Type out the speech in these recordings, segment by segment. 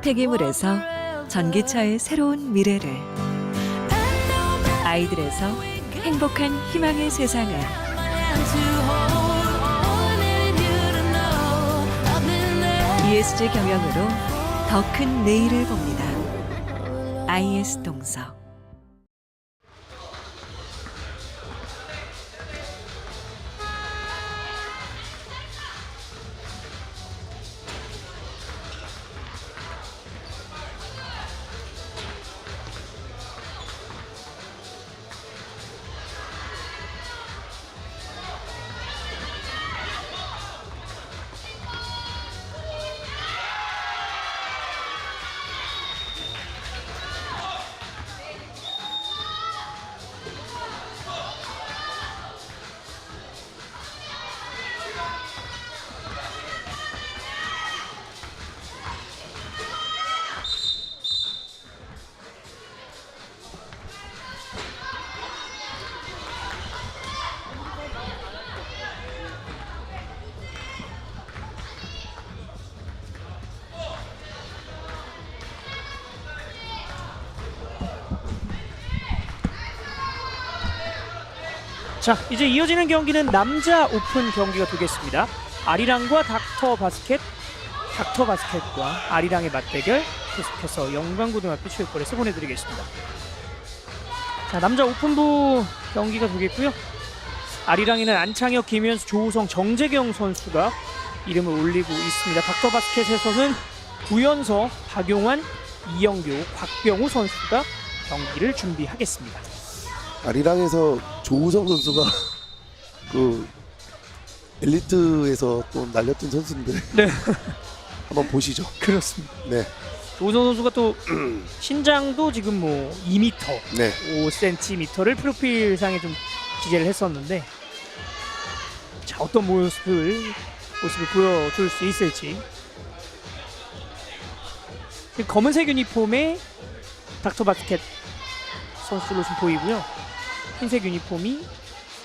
폐기물에서 전기차의 새로운 미래를. 아이들에서 행복한 희망의 세상을. ESG 경영으로 더 큰 내일을 봅니다. IS 동서 자 이제 이어지는 경기는 남자 오픈 경기가 되겠습니다. 아리랑과 닥터 바스켓, 닥터 바스켓과 아리랑의 맞대결 계속해서 영광고등학교 체육관에서 보내드리겠습니다. 자 남자 오픈부 경기가 되겠고요. 아리랑에는 안창혁, 김현수, 조우성, 정재경 선수가 이름을 올리고 있습니다. 닥터 바스켓에서는 구연서, 박용환, 이영교, 곽병우 선수가 경기를 준비하겠습니다. 아리랑에서 조우성 선수가 그 엘리트에서 또 날렸던 선수인데 네. 한번 보시죠. 그렇습니다. 네, 조우성 선수가 또 신장도 지금 뭐 2m, 네. 5cm를 프로필상에 좀 기재를 했었는데 자 어떤 모습을 모습을 보여줄 수 있을지 검은색 유니폼에 닥터 바스켓 선수로 좀 보이고요 흰색 유니폼이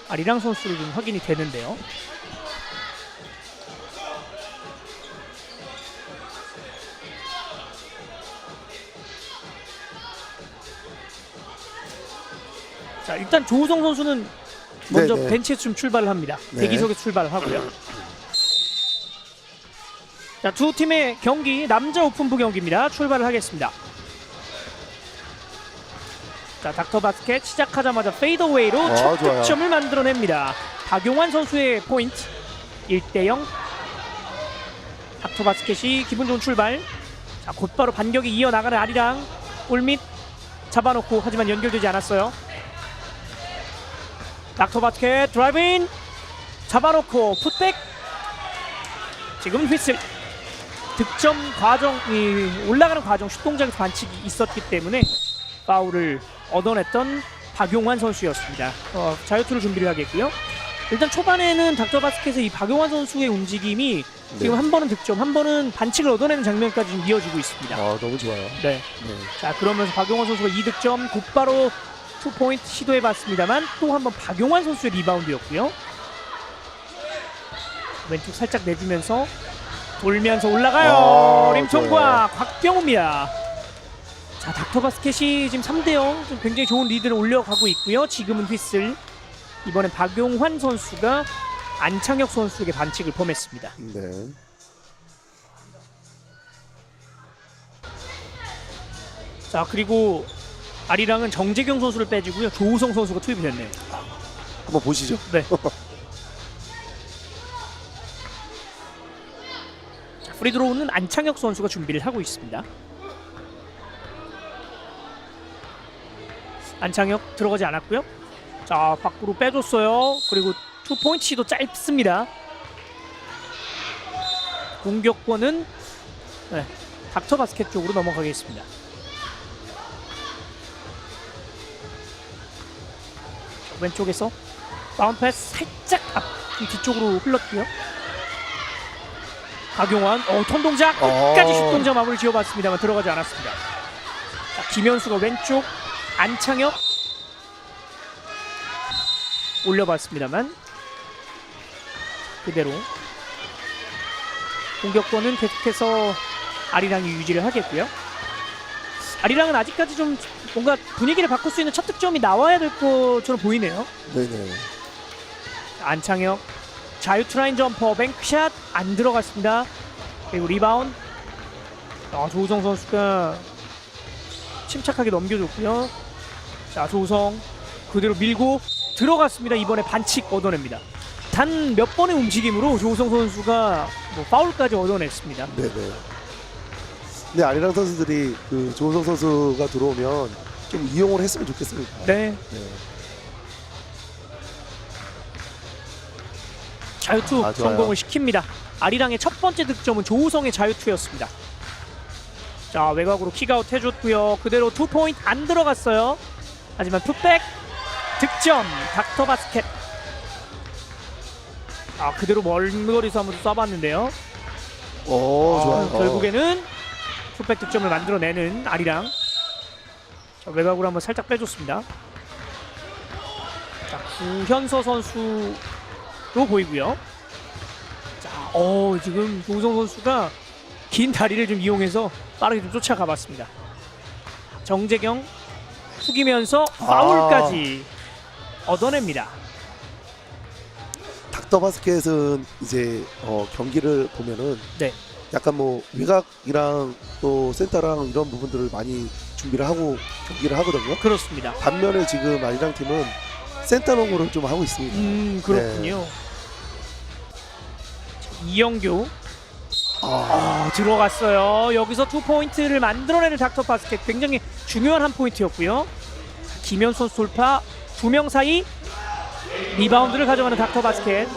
아리랑 선수로 좀 확인이 되는데요 자 일단 조우성 선수는 먼저 네, 네. 벤치에서 좀 출발을 합니다. 네. 대기석에 출발을 하고요. 자, 두 팀의 경기 남자 오픈부 경기입니다. 출발을 하겠습니다. 자, 닥터 바스켓 시작하자마자 페이더웨이로 아, 첫 좋아요. 득점을 만들어냅니다. 박용환 선수의 포인트 1대 0. 닥터 바스켓이 기분 좋은 출발. 자, 곧바로 반격이 이어나가는 아리랑 골밑 잡아놓고 하지만 연결되지 않았어요. 닥터 바스켓 드라이브인 잡아놓고 풋백 지금 휘슬 득점 과정 이 올라가는 과정 슛 동작에서 반칙이 있었기 때문에 파울을 얻어냈던 박용환 선수였습니다. 어, 자유투를 준비를 하겠고요. 일단 초반에는 닥터 바스켓의 이 박용환 선수의 움직임이 지금 네. 한 번은 득점, 한 번은 반칙을 얻어내는 장면까지 좀 이어지고 있습니다. 아 너무 좋아요. 네. 네. 자 그러면서 박용환 선수가 2득점 곧바로 투포인트 시도해봤습니다만 또 한 번 박용환 선수의 리바운드였고요 왼쪽 살짝 내주면서 돌면서 올라가요 아, 림통과 곽병우입니다 자 닥터 바스켓이 지금 3대0 좀 굉장히 좋은 리드를 올려가고 있고요 지금은 휘슬 이번엔 박용환 선수가 안창혁 선수에게 반칙을 범했습니다 네. 자 그리고 아리랑은 정재경 선수를 빼주고요 조우성 선수가 투입이 됐네요 한번 보시죠. 네. 자, 프리드로우는 안창혁 선수가 준비를 하고 있습니다. 안창혁 들어가지 않았고요. 자 밖으로 빼줬어요. 그리고 투 포인트 시도 짧습니다. 공격권은 네, 닥터 바스켓 쪽으로 넘어가겠습니다. 왼쪽에서 다운 패스 살짝 앞 뒤쪽으로 흘렀고요. 박용환, 어, 턴 동작 끝까지 어. 슛 동작 마무리 지어봤습니다만 들어가지 않았습니다. 자, 김현수가 왼쪽, 안창혁 올려봤습니다만 그대로 공격권은 계속해서 아리랑이 유지를 하겠고요. 아리랑은 아직까지 좀 뭔가 분위기를 바꿀 수 있는 첫 득점이 나와야 될 것처럼 보이네요. 네네. 안창혁 자유 트라인 점퍼 뱅크샷 안 들어갔습니다. 그리고 리바운드 아, 조우성 선수가 침착하게 넘겨줬고요. 자 조우성 그대로 밀고 들어갔습니다. 이번에 반칙 얻어냅니다. 단 몇 번의 움직임으로 조우성 선수가 뭐 파울까지 얻어냈습니다. 네네. 근데 아리랑 선수들이 그 조은성 선수가 들어오면 좀 이용을 했으면 좋겠습니다. 네, 네. 자유투 아, 좋아요. 성공을 시킵니다. 아리랑의 첫 번째 득점은 조우성의 자유투였습니다. 자 외곽으로 킥아웃 해줬고요. 그대로 투 포인트 안 들어갔어요. 하지만 풋백 득점 닥터 바스켓. 아 그대로 먼 거리에서 한번 쏴봤는데요. 오, 아, 좋아요. 결국에는 풋백 득점을 만들어내는 아리랑. 자, 외곽으로 한번 살짝 빼줬습니다. 자, 구현서 선수로 보이고요. 자, 어 지금 조우성 선수가 긴 다리를 좀 이용해서 빠르게 좀 쫓아가 봤습니다. 정재경 숙이면서 파울까지 얻어냅니다. 닥터 바스켓은 이제 어, 경기를 보면은 네. 약간 뭐 외곽이랑 또 센터랑 이런 부분들을 많이 준비를 하고 경기를 하거든요. 그렇습니다. 반면에 지금 아리랑 팀은 센터 농구를 좀 하고 있습니다. 음 그렇군요. 자, 이영규 아, 아, 들어갔어요. 여기서 투 포인트를 만들어내는 닥터 바스켓 굉장히 중요한 한 포인트였고요. 자, 김현 선수 돌파 두 명 사이 리바운드를 가져가는 닥터 바스켓.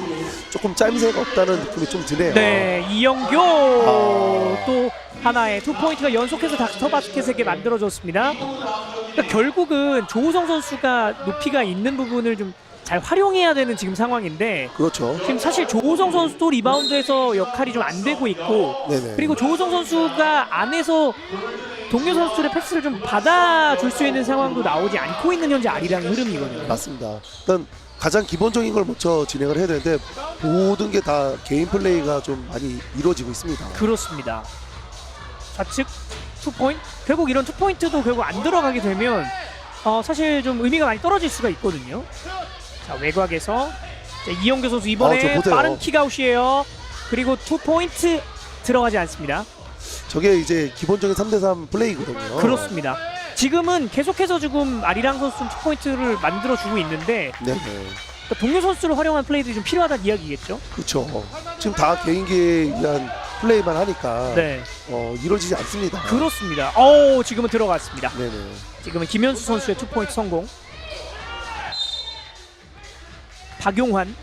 조금 짜임새가 없다는 느낌이 좀 드네요. 네, 이영규 아. 또 하나의 투 포인트가 연속해서 닥터 바스켓에게 만들어졌습니다. 그러니까 결국은 조우성 선수가 높이가 있는 부분을 좀 잘 활용해야 되는 지금 상황인데 그렇죠. 지금 사실 조우성 선수도 리바운드에서 역할이 좀 안 되고 있고 네네. 그리고 조우성 선수가 안에서 동료 선수들의 패스를 좀 받아줄 수 있는 상황도 나오지 않고 있는 현재 아리랑의 흐름이거든요. 맞습니다. 일단 가장 기본적인 걸 먼저 진행을 해야 되는데 모든 게 다 개인 플레이가 좀 많이 이루어지고 있습니다. 그렇습니다. 좌측 투 포인트 결국 이런 투 포인트도 결국 안 들어가게 되면 어, 사실 좀 의미가 많이 떨어질 수가 있거든요. 자 외곽에서 자, 이영규 선수 아, 저 이번에 보세요. 빠른 킥아웃이에요. 그리고 투 포인트 들어가지 않습니다. 저게 이제 기본적인 3대3 플레이거든요. 그렇습니다. 지금은 계속해서 지금 아리랑 선수 투 포인트를 만들어 주고 있는데 네 네. 그러니까 동료 선수를 활용한 플레이들이 좀 필요하다는 이야기겠죠. 그렇죠. 지금 다 개인기에 의한 플레이만 하니까 네, 어, 이루어지지 않습니다. 그렇습니다. 오, 지금은 들어갔습니다. 네네. 지금은 김현수 선수의 투 포인트 성공. 박용환.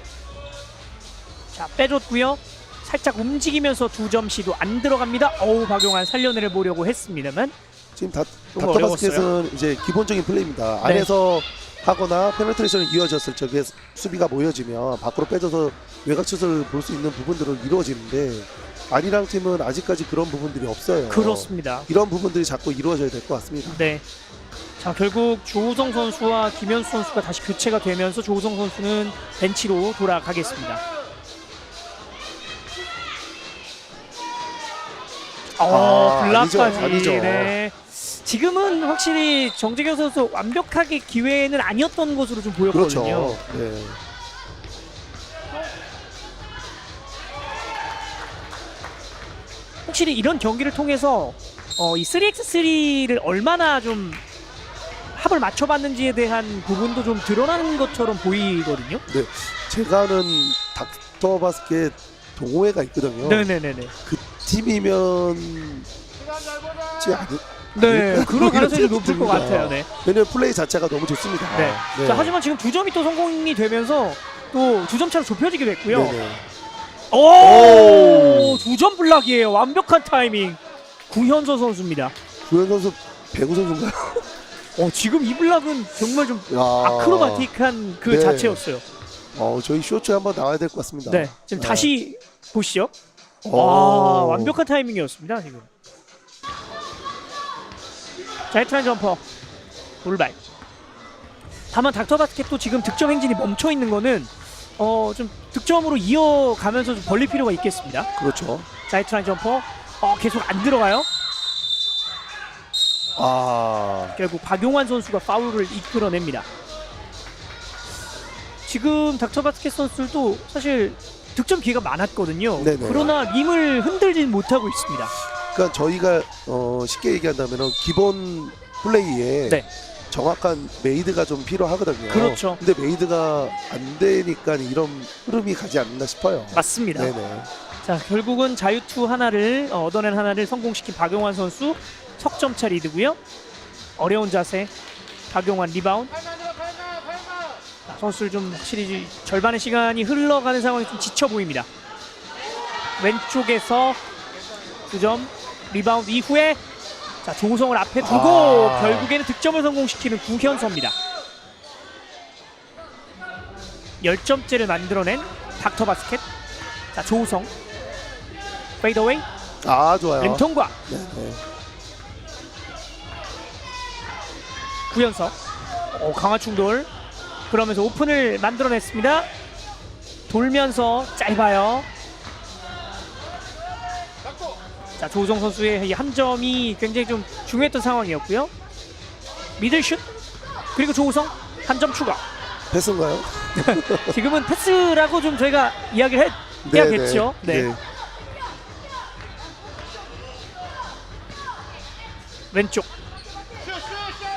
자 빼줬고요. 살짝 움직이면서 두 점 시도 안 들어갑니다. 어우 박용환 살려내려 보려고 했습니다만 지금 다, 좀 닥터 어려웠어요. 바스켓은 이제 기본적인 플레이입니다. 네. 안에서 하거나 페널트레이션이 이어졌을 적에 수비가 모여지면 밖으로 빼져서 외곽슛을 볼 수 있는 부분들을 이루어지는데 아리랑 팀은 아직까지 그런 부분들이 없어요. 그렇습니다. 이런 부분들이 자꾸 이루어져야 될 것 같습니다. 네. 자 결국 조우성 선수와 김현수 선수가 다시 교체가 되면서 조우성 선수는 벤치로 돌아가겠습니다. 어, 아, 블락까지. 아니죠, 아니죠. 네. 지금은 확실히 정재경 선수 완벽하게 기회는 아니었던 것으로 좀 보였거든요. 그렇죠. 네. 확실히 이런 경기를 통해서 어, 이 3x3를 얼마나 좀 합을 맞춰봤는지에 대한 부분도 좀 드러나는 것처럼 보이거든요. 제가 아는 닥터 바스켓 동호회가 있거든요. 네네네네. 그 팀이면 지 않을 네? 그럴 가능성이 높을 것 같아요. 네. 왜냐면 플레이 자체가 너무 좋습니다. 네. 네. 자, 하지만 지금 두 점이 또 성공이 되면서 또 두 점 차로 좁혀지기도 했고요. 네네. 오, 두 점 블락이에요. 완벽한 타이밍. 구현서 선수입니다. 구현 선수 배구 선수인가요? 어, 지금 이 블락은 정말 좀 야. 아크로바틱한 그 네. 자체였어요. 어, 저희 쇼츠에 한번 나와야 될 것 같습니다. 네. 지금 네. 다시 보시죠. 오. 와 완벽한 타이밍이었습니다 지금 자이트라인 점퍼 돌발 다만 닥터 바스켓도 지금 득점 행진이 멈춰 있는 거는 어 좀 득점으로 이어가면서 좀 벌릴 필요가 있겠습니다 그렇죠. 나이트라인 점퍼. 어 계속 안 들어가요. 아, 결국 박용환 선수가 파울을 이끌어냅니다. 지금 닥터 바스켓 선수도 사실 득점 기회가 많았거든요. 네네. 그러나 림을 흔들진 못하고 있습니다. 그러니까 저희가 어, 쉽게 얘기한다면은 기본 플레이에 네. 정확한 메이드가 좀 필요하거든요. 그렇죠. 근데 메이드가 안 되니까 이런 흐름이 가지 않나 싶어요. 맞습니다. 네네. 자 결국은 자유투 하나를 어, 얻어낸 하나를 성공시킨 박용환 선수 석점차 리드고요. 어려운 자세 박용환 리바운드. 자, 선수를 좀 확실히 절반의 시간이 흘러가는 상황이 좀 지쳐 보입니다. 왼쪽에서 2점 리바운드 이후에 자 조성을 앞에 두고 아. 결국에는 득점을 성공시키는 구현서입니다. 10점째를 만들어낸 닥터 바스켓. 자 조우성 페이더웨이 아, 좋아요. 왼통과 네 네. 구현석 오, 강화 충돌 그러면서 오픈을 만들어냈습니다 돌면서 짧아요 자 조우성 선수의 이 한 점이 굉장히 좀 중요했던 상황이었고요 미들슛 그리고 조우성 한 점 추가 패스인가요? 지금은 패스라고 좀 저희가 이야기를 해 야겠죠 네. 네. 왼쪽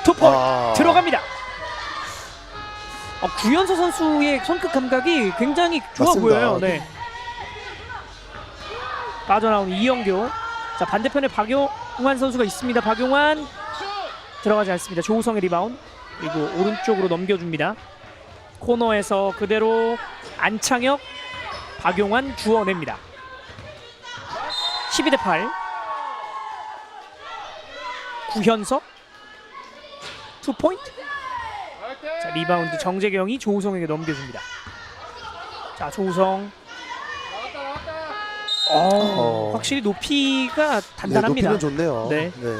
투포 아. 들어갑니다. 어, 구현서 선수의 손끝 감각이 굉장히 좋아 맞습니다. 보여요. 네. 빠져나오는 이영교. 자 반대편에 박용환 선수가 있습니다. 박용환 들어가지 않습니다. 조우성의 리바운드 그리고 오른쪽으로 넘겨줍니다. 코너에서 그대로 안창혁, 박용환 주워냅니다. 12대 8. 구현석 투 포인트. 자 리바운드 정재경이 조우성에게 넘겨줍니다. 자 조우성. 어, 어. 확실히 높이가 네, 단단합니다. 높이는 좋네요. 네. 네.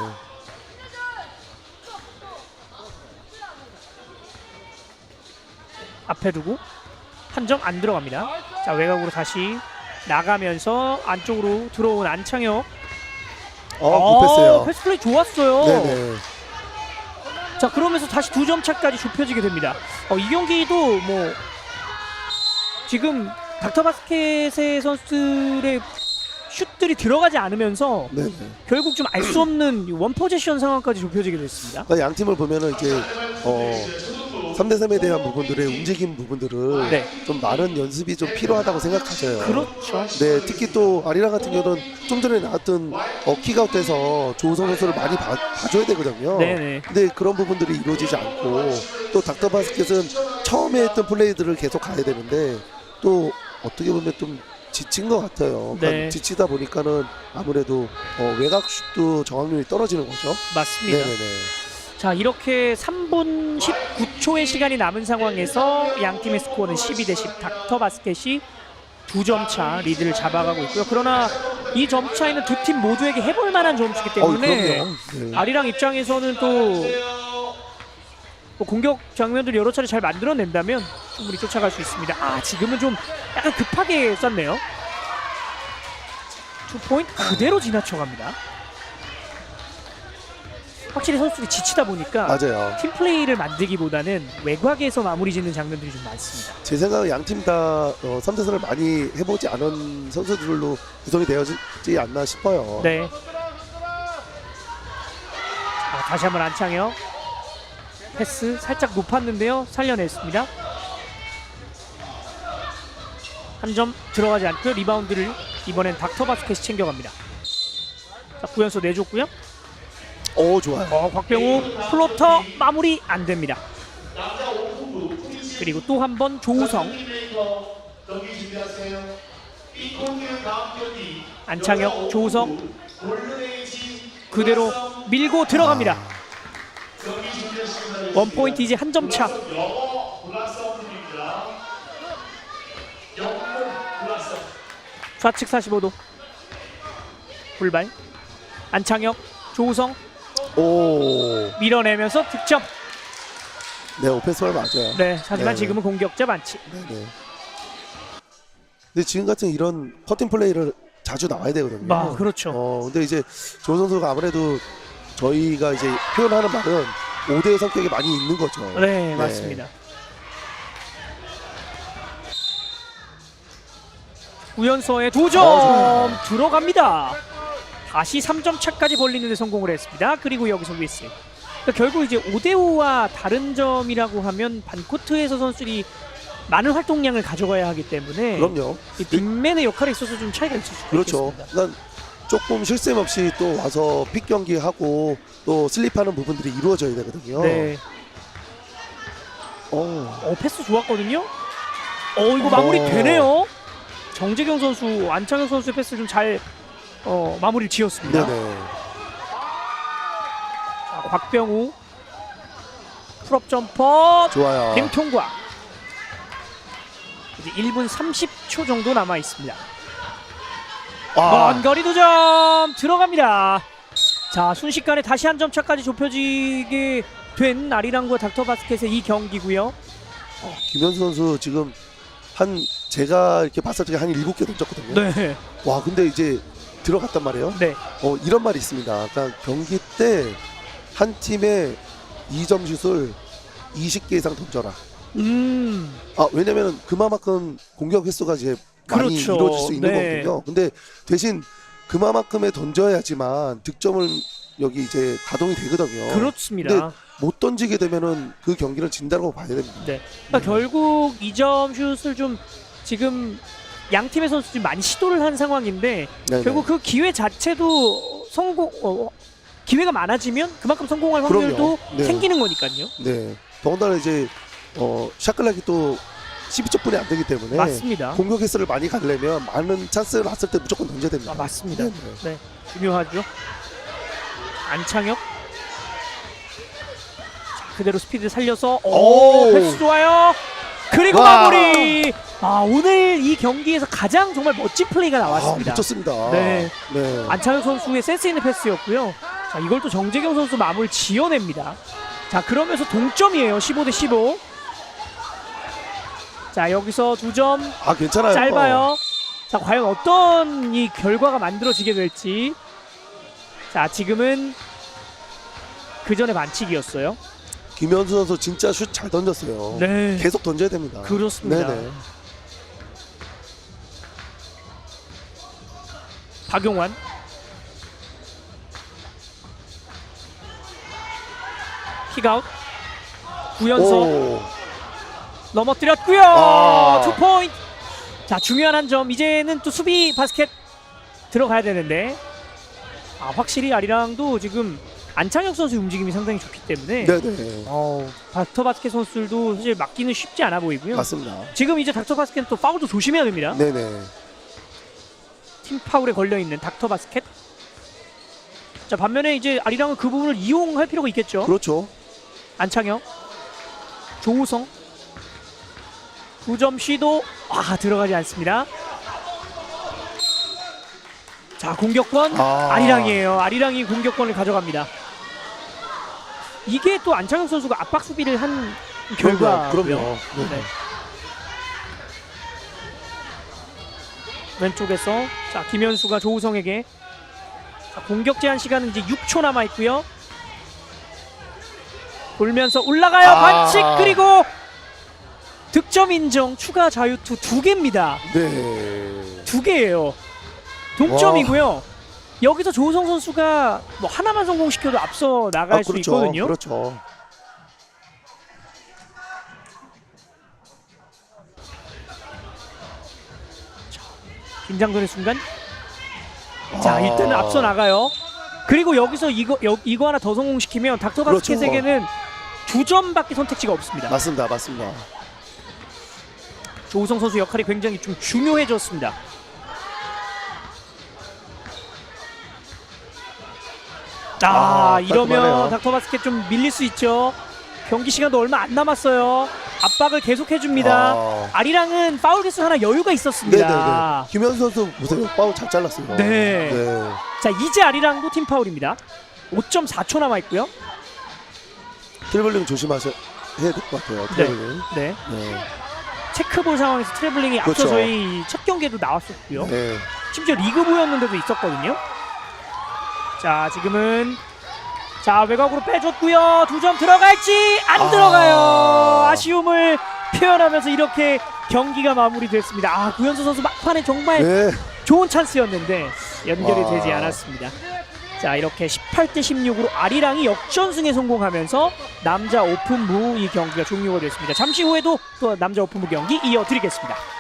앞에 두고 한 점 안 들어갑니다. 자 외곽으로 다시 나가면서 안쪽으로 들어온 안창혁. 어, 굿패스요. 패스 플레이 좋았어요. 네네. 자 그러면서 다시 두 점 차까지 좁혀지게 됩니다. 어, 이 경기도 뭐 지금 닥터 바스켓의 선수들의 슛들이 들어가지 않으면서 네네. 결국 좀 알 수 없는 원 포지션 상황까지 좁혀지게 됐습니다. 그러니까 양 팀을 보면은 이제 어 3대 3에 대한 부분들의 움직임 부분들을 네. 좀 많은 연습이 좀 필요하다고 생각하져요. 그렇죠. 네, 특히 또 아리랑 같은 경우는 좀 전에 나왔던 어, 킥아웃에서 조우성 선수를 많이 봐, 봐줘야 되거든요. 네네. 근데 그런 부분들이 이루어지지 않고 또 닥터 바스켓은 처음에 했던 플레이들을 계속 가야 되는데 또 어떻게 보면 좀 지친 것 같아요. 그러니까 네. 지치다 보니까는 아무래도 어, 외곽 슛도 정확률이 떨어지는 거죠. 맞습니다. 네네네. 자 이렇게 3분 19초의 시간이 남은 상황에서 양 팀의 스코어는 12 대 10 닥터 바스켓이 두 점 차 리드를 잡아가고 있고요. 그러나 이 점 차이는 두 팀 모두에게 해볼 만한 점수기 어, 때문에 그럼요. 네. 아리랑 입장에서는 또, 또 공격 장면들 여러 차례 잘 만들어낸다면 충분히 쫓아갈 수 있습니다. 아 지금은 좀 약간 급하게 쐈네요. 투 포인트 그대로 지나쳐갑니다. 확실히 선수들이 지치다 보니까 맞아요. 팀 플레이를 만들기보다는 외곽에서 마무리 짓는 장면들이 좀 많습니다. 제 생각은 양팀 다 어, 3대선을 많이 해보지 않은 선수들로 구성이 되어지지 않나 싶어요. 네. 자, 다시 한번 안창혁 패스 살짝 높았는데요. 살려냈습니다. 한 점 들어가지 않고요. 리바운드를 이번엔 닥터 바스켓이 챙겨갑니다. 자, 구연소 내줬고요. 오, 좋아요. 어, 곽병우 플로터 마무리 안 됩니다. 그리고 또 한 번 조우성 안창혁 조우성 그대로 밀고 들어갑니다. 원 포인트 이제 한 점 차. 좌측 45도 불발 안창혁 조우성 오, 밀어내면서 득점. 네, 오펜스발 맞아요. 네, 하지만 네. 지금은 공격자 많지. 네네. 근데 지금 같은 이런 커팅 플레이를 자주 나와야 되거든요. 아, 그렇죠. 어, 근데 이제 조 선수가 아무래도 저희가 이제 표현하는 말은 5대 성격이 많이 있는 거죠. 네, 맞습니다. 우연서의 두점 어, 좋아요. 들어갑니다. 다시 3점 차까지 벌리는데 성공을 했습니다. 그리고 여기서 위스. 그러니까 결국 이제 5대5와 다른 점이라고 하면 반코트에서 선수들이 많은 활동량을 가져가야 하기 때문에 그럼요. 이 빅맨의 역할에 있어서 좀 차이가 있을 수 그렇죠. 있겠습니다. 그러니까 조금 쉴셈 없이 또 와서 픽 경기하고 또 슬립하는 부분들이 이루어져야 되거든요. 네. 어, 어 패스 좋았거든요. 어 이거 마무리 어. 되네요. 정재경 선수, 안창현 선수의 패스를 좀잘 어, 마무리를 지었습니다. 네네. 자, 곽병우 풀업 점퍼 좋아요. 김통과 이제 1분 30초 정도 남아 있습니다. 아, 먼 거리 두 점 들어갑니다. 자 순식간에 다시 한 점 차까지 좁혀지게 된 아리랑과 닥터 바스켓의 이 경기고요. 김현수 선수 지금 한 제가 이렇게 봤을 때한 7개 던졌거든요. 네, 와, 근데 이제 들어갔단 말이에요. 네, 어, 이런 말이 있습니다. 그러니까 경기 때 한 팀에 2점 슛을 20개 이상 던져라. 음, 아, 왜냐면 그만큼 공격 횟수가 이제 많이 그렇죠. 이루어질 수 있는 네. 거거든요. 근데 대신 그만큼의 던져야지만 득점은 여기 이제 가동이 되거든요. 그렇습니다. 근데 못 던지게 되면은 그 경기를 진다고 봐야 됩니다. 네. 그러니까 결국 2점 슛을 좀 지금 양 팀의 선수들이 많이 시도를 한 상황인데 네네. 결국 그 기회 자체도 성공 어, 기회가 많아지면 그만큼 성공할 그럼요. 확률도 네. 생기는 거니까요. 네. 더군다나 이제 어, 샤클락이 또 12초 분이 안 되기 때문에 맞습니다. 공격 횟수를 많이 가려면 많은 찬스를 났을 때 무조건 던져야 됩니다. 아, 맞습니다. 네, 네, 중요하죠. 안창혁. 자, 그대로 스피드 살려서 오, 오. 패스 좋아요. 그리고 와. 마무리. 아 오늘 이 경기에서 가장 정말 멋진 플레이가 아, 나왔습니다. 미쳤습니다. 네. 네. 안창현 선수의 센스 있는 패스였고요. 자, 이걸 또 정재경 선수 마무리 지어냅니다. 자, 그러면서 동점이에요. 15 대 15. 자, 여기서 두 점 아, 괜찮아요. 짧아요. 자, 과연 어떤 이 결과가 만들어지게 될지. 자, 지금은 그 전에 반칙이었어요. 김현수 선수 진짜 슛 잘 던졌어요. 네. 계속 던져야 됩니다. 그렇습니다. 네네. 박용환. 킥아웃. 구연서. 오. 넘어뜨렸고요. 아. 투 포인트. 자 중요한 한 점. 이제는 또 수비 바스켓 들어가야 되는데 아 확실히 아리랑도 지금 안창혁 선수의 움직임이 상당히 좋기 때문에 네네. 어, 닥터 바스켓 선수들도 사실 막기는 쉽지 않아 보이고요. 맞습니다. 지금 이제 닥터 바스켓은 또 파울도 조심해야 됩니다. 네네. 팀 파울에 걸려 있는 닥터 바스켓. 자 반면에 이제 아리랑은 그 부분을 이용할 필요가 있겠죠. 그렇죠. 안창혁, 조우성, 9점 시도 아 들어가지 않습니다. 자 공격권 아. 아리랑이에요. 아리랑이 공격권을 가져갑니다. 이게 또 안창혁 선수가 압박 수비를 한 결과. 그럼요. 그럼요. 네. 네. 왼쪽에서 자 김현수가 조우성에게 자, 공격 제한 시간은 이제 6초 남아 있고요. 돌면서 올라가요 아. 반칙 그리고 득점 인정 추가 자유투 두 개입니다. 네. 두 개예요. 동점이고요. 여기서 조우성 선수가 뭐 하나만 성공시켜도 앞서 나갈 아, 수 그렇죠. 있거든요. 그렇죠. 긴장되는 순간 자 아. 일단은 앞서 나가요. 그리고 여기서 이거 여, 이거 하나 더 성공시키면 닥터 그렇죠. 바스켓에게는 두 점밖에 선택지가 없습니다. 맞습니다. 맞습니다. 조우성 선수 역할이 굉장히 좀 중요해졌습니다. 아, 아, 이러면 깔끔하네요. 닥터 바스켓 좀 밀릴 수 있죠. 경기 시간도 얼마 안 남았어요. 압박을 계속 해 줍니다. 아. 아리랑은 파울 개수 하나 여유가 있었습니다. 네네네. 김현수 선수 보세요. 파울 잘 잘랐어요. 네. 네. 자 이제 아리랑도 팀 파울입니다. 5.4초 남아 있고요. 트래블링 조심하셔야 될 것 같아요. 트래블링. 네. 네. 체크볼 상황에서 트래블링이 앞서 그렇죠. 저희 첫 경기에도 나왔었고요. 네. 심지어 리그부였는데도 있었거든요. 자 지금은 자 외곽으로 빼줬고요. 두 점 들어갈지 안 아. 들어가요. 아쉬움을 표현하면서 이렇게 경기가 마무리됐습니다. 아 구현수 선수 막판에 정말 네. 좋은 찬스였는데 연결이 와. 되지 않았습니다. 자 이렇게 18대 16으로 아리랑이 역전승에 성공하면서 남자 오픈부 이 경기가 종료가 됐습니다. 잠시 후에도 또 남자 오픈부 경기 이어드리겠습니다.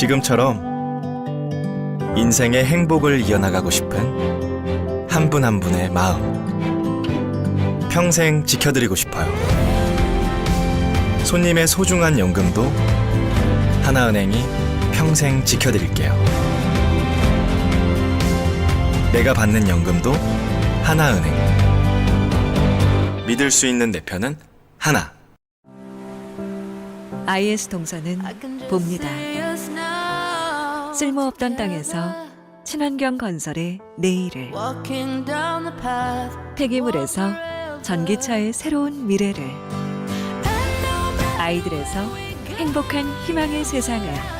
지금처럼 인생의 행복을 이어나가고 싶은 한분한 분의 마음. 평생 지켜드리고 싶어요. 손님의 소중한 연금도 하나은행이 평생 지켜드릴게요. 내가 받는 연금도 하나은행. 믿을 수 있는 내 편은 하나. IS 동서는 봅니다. 쓸모없던 땅에서 친환경 건설의 내일을. 폐기물에서 전기차의 새로운 미래를 아이들에서 행복한 희망의 세상을